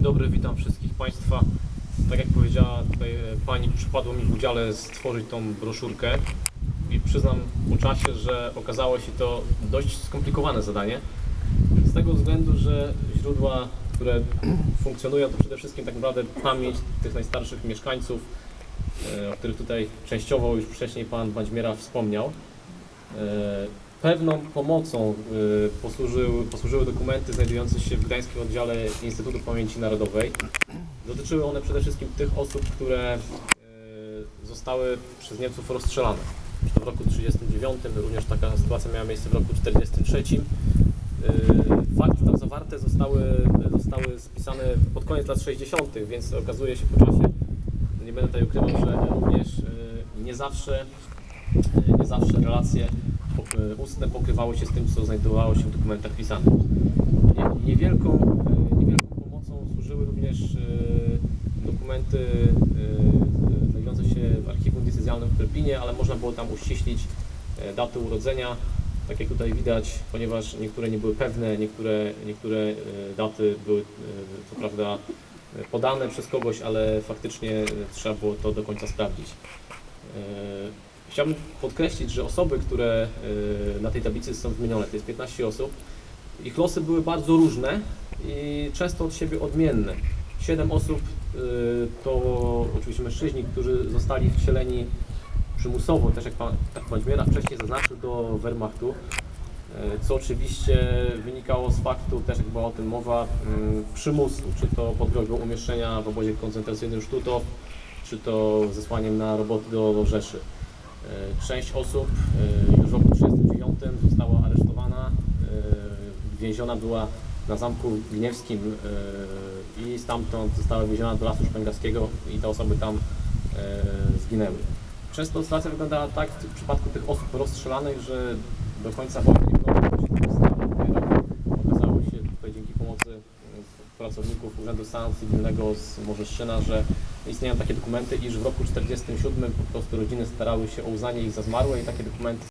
dobry, witam wszystkich Państwa. Tak jak powiedziała tutaj e, Pani, przypadło mi w udziale stworzyć tą broszurkę i przyznam po czasie, że okazało się to dość skomplikowane zadanie. Z tego względu, że źródła, które funkcjonują, to przede wszystkim tak naprawdę pamięć tych najstarszych mieszkańców, e, o których tutaj częściowo już wcześniej Pan Bańźmiera wspomniał. Pewną pomocą e, posłużyły, posłużyły dokumenty znajdujące się w Gdańskim Oddziale Instytutu Pamięci Narodowej. Dotyczyły one przede wszystkim tych osób, które e, zostały przez Niemców rozstrzelane. W roku 1939, również taka sytuacja miała miejsce w roku 1943. Fakty tam zawarte zostały, zostały spisane pod koniec lat 60., więc okazuje się po czasie, nie będę tutaj ukrywał, że również nie zawsze, nie zawsze relacje ustne pokrywały się z tym, co znajdowało się w dokumentach pisanych. Nie- Niewielką, e, niewielką pomocą służyły również e, dokumenty e, znajdujące się w archiwum decyzjalnym w Perpinie, ale można było tam uściślić e, daty urodzenia, tak jak tutaj widać, ponieważ niektóre nie były pewne, niektóre, niektóre e, daty były e, co prawda e, podane przez kogoś, ale faktycznie e, trzeba było to do końca sprawdzić. Chciałbym podkreślić, że osoby, które e, na tej tablicy są wymienione, to jest 15 osób, ich losy były bardzo różne i często od siebie odmienne. Siedem osób y, to oczywiście mężczyźni, którzy zostali wcieleni przymusowo, też jak pan, tak pan Zmiera wcześniej zaznaczył, do Wehrmachtu, y, co oczywiście wynikało z faktu, też jak była o tym mowa, y, przymusu, czy to pod groźbą umieszczenia w obozie koncentracyjnym Sztutow, czy to zesłaniem na roboty do Rzeszy. Y, Część osób y, już w roku 1939 została aresztowana, y, więziona była na Zamku Gniewskim i stamtąd została wieziona do Lasu Szpęgarskiego i te osoby tam zginęły. Często sytuacja wyglądała tak w przypadku tych osób rozstrzelanych, że do końca wojny nie udało się ich ustalić. Dopiero Okazało się tutaj dzięki pomocy y, pracowników Urzędu Stanu Cywilnego z Morzeszczyna, że istnieją takie dokumenty, iż w roku 1947 po prostu rodziny starały się o uznanie ich za zmarłe i takie dokumenty